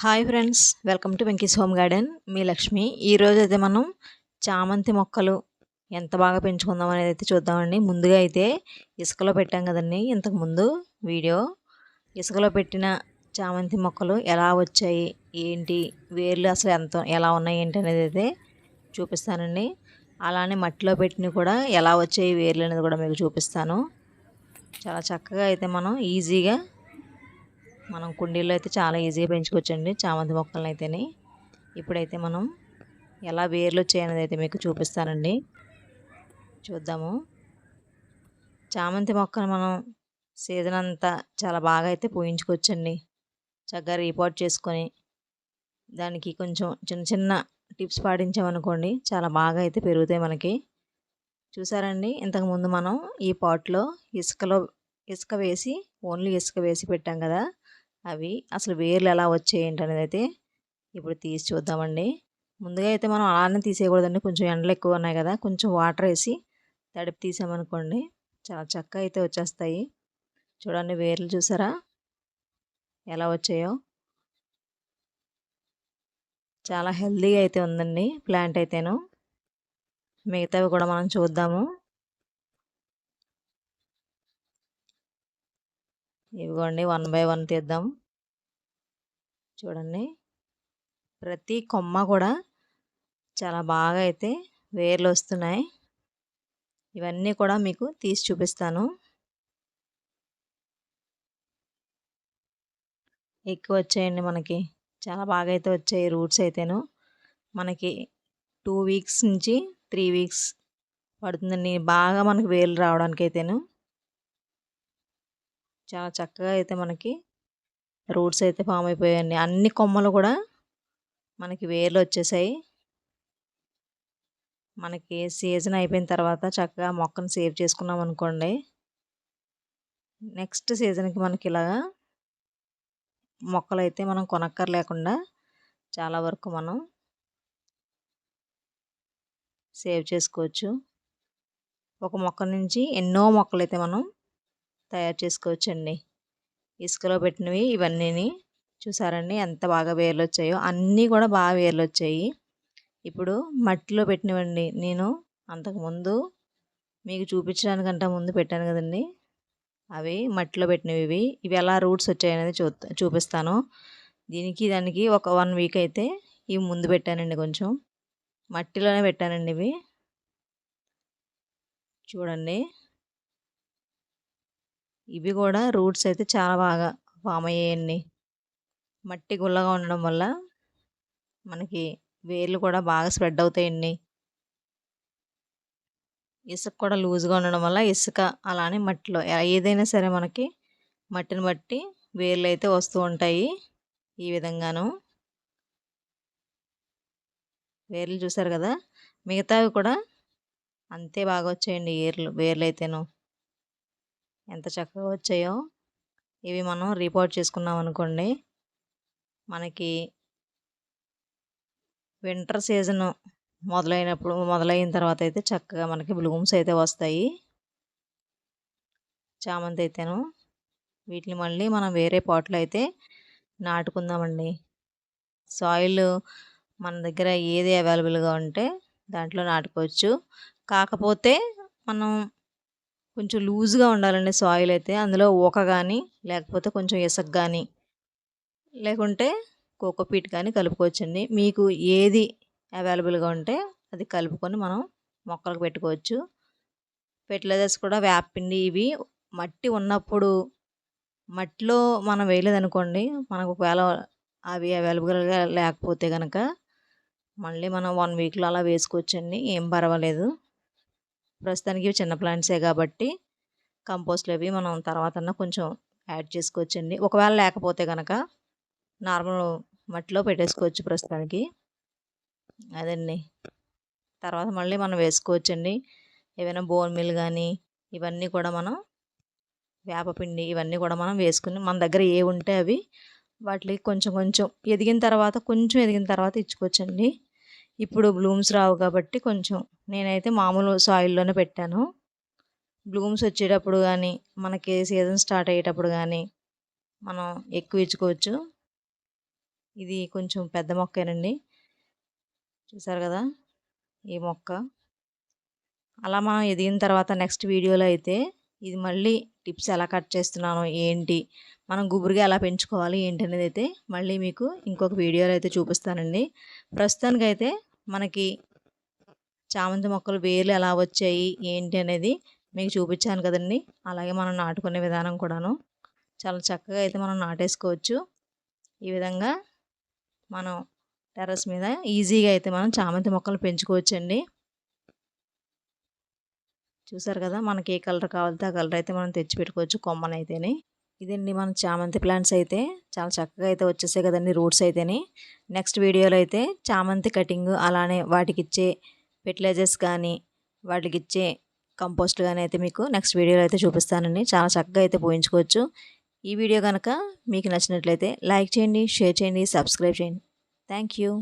Hi friends welcome to Venky's home garden మీ లక్ష్మి ఈరోజు అయితే మనం చామంతి మొక్కలు ఎంత బాగా పెంచుకుందాం అనేది అయితే చూద్దామండి. ముందుగా అయితే ఇసుకలో పెట్టాం కదండి ఇంతకుముందు వీడియో. ఇసుకలో పెట్టిన చామంతి మొక్కలు ఎలా వచ్చాయి ఏంటి వేర్లు అసలు ఎంత ఎలా ఉన్నాయి ఏంటి అనేది అయితే చూపిస్తానండి. అలానే మట్టిలో పెట్టినవి కూడా ఎలా వచ్చాయి వేర్లు అనేది కూడా మీకు చూపిస్తాను. చాలా చక్కగా అయితే మనం ఈజీగా మనం కుండీల్లో అయితే చాలా ఈజీగా పెంచుకోవచ్చండి. చామంతి మొక్కలను అయితేనే. ఇప్పుడైతే మనం ఎలా వేర్లు వచ్చాయనేది అయితే మీకు చూపిస్తానండి. చూద్దాము. చామంతి మొక్కను మనం సీజన్ అంతా చాలా బాగా అయితే పూయించుకోవచ్చండి. చక్కగా రీపోర్ట్ చేసుకొని దానికి కొంచెం చిన్న చిన్న టిప్స్ పాటించామనుకోండి చాలా బాగా అయితే పెరుగుతాయి మనకి. చూసారండి? ఇంతకుముందు మనం ఈ పాట్లో ఇసుకలో ఇసుక వేసి ఓన్లీ ఇసుక వేసి పెట్టాం కదా. అవి అసలు వేర్లు ఎలా వచ్చాయి అనేది అయితే ఇప్పుడు తీసి చూద్దామండి. ముందుగా అయితే మనం అలానే తీసేయకూడదండి. కొంచెం ఎండలు ఎక్కువ ఉన్నాయి కదా కొంచెం వాటర్ వేసి తడిపి తీసామనుకోండి చాలా చక్కగా అయితే వచ్చేస్తాయి. చూడండి వేర్లు చూసారా? ఎలా వచ్చాయో. చాలా హెల్దీగా అయితే ఉందండి ప్లాంట్ అయితేను. మిగతావి కూడా మనం చూద్దాము. ఇవిగోండి వన్ బై వన్ తీద్దాం. చూడండి. ప్రతి కొమ్మ కూడా చాలా బాగా అయితే వేర్లు వస్తున్నాయి. ఇవన్నీ కూడా మీకు తీసి చూపిస్తాను. ఎక్కువ వచ్చాయండి మనకి. చాలా బాగా అయితే వచ్చాయి రూట్స్ అయితేను. మనకి టూ వీక్స్ నుంచి త్రీ వీక్స్ పడుతుందండి. బాగా మనకి వేలు రావడానికి అయితేను చాలా చక్కగా అయితే మనకి రూట్స్ అయితే ఫామ్ అయిపోయాయండి. అన్ని కొమ్మలు కూడా మనకి వేర్లు వచ్చేసాయి. మనకి సీజన్ అయిపోయిన తర్వాత చక్కగా మొక్కను సేవ్ చేసుకున్నాం అనుకోండి. నెక్స్ట్ సీజన్కి మనకి ఇలాగా మొక్కలు అయితే మనం కొనక్కర్ లేకుండా చాలా వరకు మనం సేవ్ చేసుకోవచ్చు. ఒక మొక్క నుంచి ఎన్నో మొక్కలు అయితే మనం తయారు చేసుకోవచ్చండి. ఇసుకలో పెట్టినవి ఇవన్నీని చూసారండి ఎంత బాగా వేర్లు వచ్చాయో అన్నీ కూడా బాగా వేర్లు వచ్చాయి ఇప్పుడు మట్టిలో పెట్టినవండి. నేను అంతకుముందు మీకు చూపించడానికంటే ముందు పెట్టాను కదండి. అవి మట్టిలో పెట్టినవి ఇవి. ఇవి ఎలా రూట్స్ వచ్చాయనేది చూ చూపిస్తాను. దీనికి దానికి ఒక వన్ వీక్ అయితే ఇవి ముందు పెట్టానండి కొంచెం. మట్టిలోనే పెట్టానండి ఇవి. చూడండి. ఇవి కూడా రూట్స్ అయితే చాలా బాగా ఫామ్ అయ్యాయండి. మట్టి గుల్లగా ఉండడం వల్ల మనకి వేర్లు కూడా బాగా స్ప్రెడ్ అవుతాయండి. ఇసుక కూడా లూజ్గా ఉండడం వల్ల ఇసుక అలానే మట్టిలో ఏదైనా సరే మనకి మట్టిని బట్టి వేర్లు అయితే వస్తూ ఉంటాయి ఈ విధంగాను. వేర్లు చూసారు కదా? మిగతావి కూడా అంతే బాగా వచ్చాయండి ఏర్లు వేర్లు అయితేను. ఎంత చక్కగా వచ్చాయో ఇవి మనం రిపోర్ట్ చేసుకున్నాం అనుకోండి. మనకి వింటర్ సీజన్ మొదలైనప్పుడు మొదలైన తర్వాత అయితే చక్కగా మనకి బ్లూమ్స్ అయితే వస్తాయి. చామంతి అయితేను. వీటిని మళ్ళీ మనం వేరే పాట్లో అయితే నాటుకుందామండి. సాయిల్ మన దగ్గర ఏది అవైలబుల్గా ఉంటే దాంట్లో నాటుకోవచ్చు. కాకపోతే మనం కొంచెం లూజ్గా ఉండాలండి సాయిల్ అయితే. అందులో ఊక కానీ లేకపోతే కొంచెం ఇసుక కానీ లేకుంటే కోకోపీట్ కానీ కలుపుకోవచ్చండి. మీకు ఏది అవైలబుల్గా ఉంటే అది కలుపుకొని మనం మొక్కలకు పెట్టుకోవచ్చు. ఫెర్టిలైజర్స్ కూడా వేపపిండి ఇవి. మట్టి ఉన్నప్పుడు మట్టిలో మనం వేయలేదనుకోండి మనకు ఒకవేళ అవి అవైలబుల్గా లేకపోతే కనుక మళ్ళీ మనం వన్ వీక్లో అలా వేసుకోవచ్చండి. ఏం పర్వాలేదు. ప్రస్తుతానికి చిన్న ప్లాంట్సే కాబట్టి కంపోస్ట్లు అవి మనం తర్వాత కొంచెం యాడ్ చేసుకోవచ్చండి. ఒకవేళ లేకపోతే కనుక నార్మల్ మట్టిలో పెట్టేసుకోవచ్చు ప్రస్తుతానికి. అదండి. తర్వాత మళ్ళీ మనం వేసుకోవచ్చండి. ఏవైనా బోన్ మిల్ కానీ ఇవన్నీ కూడా మనం వేపపిండి ఇవన్నీ కూడా మనం వేసుకుని మన దగ్గర ఏ ఉంటే అవి వాటికి కొంచెం కొంచెం ఎదిగిన తర్వాత కొంచెం ఎదిగిన తర్వాత ఇచ్చుకోవచ్చండి. ఇప్పుడు బ్లూమ్స్ రావు కాబట్టి కొంచెం నేనైతే మామూలు సాయిల్లోనే పెట్టాను. బ్లూమ్స్ వచ్చేటప్పుడు కానీ మనకి సీజన్ స్టార్ట్ అయ్యేటప్పుడు కానీ మనం ఎక్కువ ఇచ్చుకోవచ్చు. ఇది కొంచెం పెద్ద మొక్కేనండి. చూసారు కదా? ఈ మొక్క. అలా మనం ఎదిగిన తర్వాత నెక్స్ట్ వీడియోలో అయితే ఇది మళ్ళీ టిప్స్ ఎలా కట్ చేస్తున్నాను ఏంటి మనం గుబురుగా ఎలా పెంచుకోవాలి ఏంటి అనేది అయితే మళ్ళీ మీకు ఇంకొక వీడియోలో అయితే చూపిస్తానండి. ప్రస్తుతానికైతే మనకి చామంతి మొక్కలు వేర్లు ఎలా వచ్చాయి ఏంటి అనేది మీకు చూపించాను కదండి. అలాగే మనం నాటుకునే విధానం కూడాను చాలా చక్కగా అయితే మనం నాటేసుకోవచ్చు. ఈ విధంగా మనం టెర్రస్ మీద ఈజీగా అయితే మనం చామంతి మొక్కలు పెంచుకోవచ్చండి. చూసారు కదా! మనకి ఏ కలర్ కావాలితే ఆ కలర్ అయితే మనం తెచ్చి పెట్టుకోవచ్చు కొమ్మనైతేనే. ఇదండి మన చామంతి ప్లాంట్స్ అయితే. చాలా చక్కగా అయితే వచ్చేసాయి కదండి రూట్స్ అయితేనే. నెక్స్ట్ వీడియోలో అయితే చామంతి కటింగ్ అలానే వాటికి ఇచ్చే ఫెర్టిలైజర్స్ కానీ వాటికి ఇచ్చే కంపోస్ట్ కానీ అయితే మీకు నెక్స్ట్ వీడియోలో అయితే చూపిస్తానండి. చాలా చక్కగా అయితే పోయించుకోవచ్చు. ఈ వీడియో కనుక మీకు నచ్చినట్లయితే లైక్ చేయండి షేర్ చేయండి సబ్స్క్రైబ్ చేయండి. Thank you.